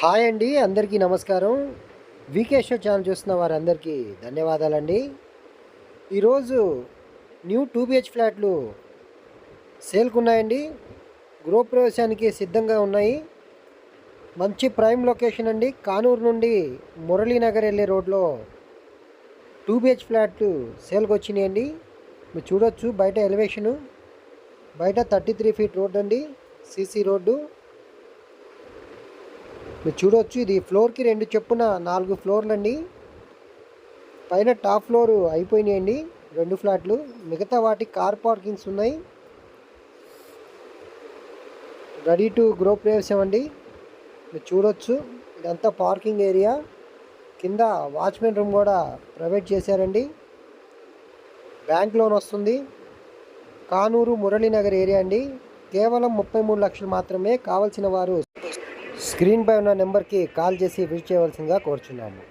Hi అండి అందరికీ నమస్కారం. వీకేశ్వర్ ఛానల్ చూస్తున్న వారందరికీ ధన్యవాదాలండి. ఈరోజు న్యూ టూ బిహెచ్ ఫ్లాట్లు సేల్కున్నాయండి. గృహప్రవేశానికి సిద్ధంగా ఉన్నాయి. మంచి ప్రైమ్ లొకేషన్ అండి. కానూరు నుండి మురళీనగర్ వెళ్ళే రోడ్లో టూ బిహెచ్ ఫ్లాట్లు సేల్కి వచ్చినాయండి మీరు చూడొచ్చు బయట ఎలివేషను. బయట థర్టీ త్రీ ఫీట్ రోడ్ అండి సీసీ రోడ్డు. మీరు చూడవచ్చు ఇది ఫ్లోర్కి రెండు చెప్పున నాలుగు ఫ్లోర్లు అండి పైన టాప్ ఫ్లోర్ అయిపోయినాయండి రెండు ఫ్లాట్లు. మిగతా వాటి కార్ పార్కింగ్స్ ఉన్నాయి. రెడీ టు గ్రో ప్రవేశం అండి. మీరు చూడొచ్చు ఇదంతా పార్కింగ్ ఏరియా. కింద వాచ్మెన్ రూమ్ కూడా ప్రొవైడ్ చేశారండి. బ్యాంక్ లోన్ వస్తుంది. కానూరు మురళీనగర్ ఏరియా అండి. కేవలం ముప్పై మూడు లక్షలు మాత్రమే కావలసిన వారు స్క్రీన్పై ఉన్న నెంబర్కి కాల్ చేసి విజిట్ చేయవలసిందిగా కోరుచున్నాము.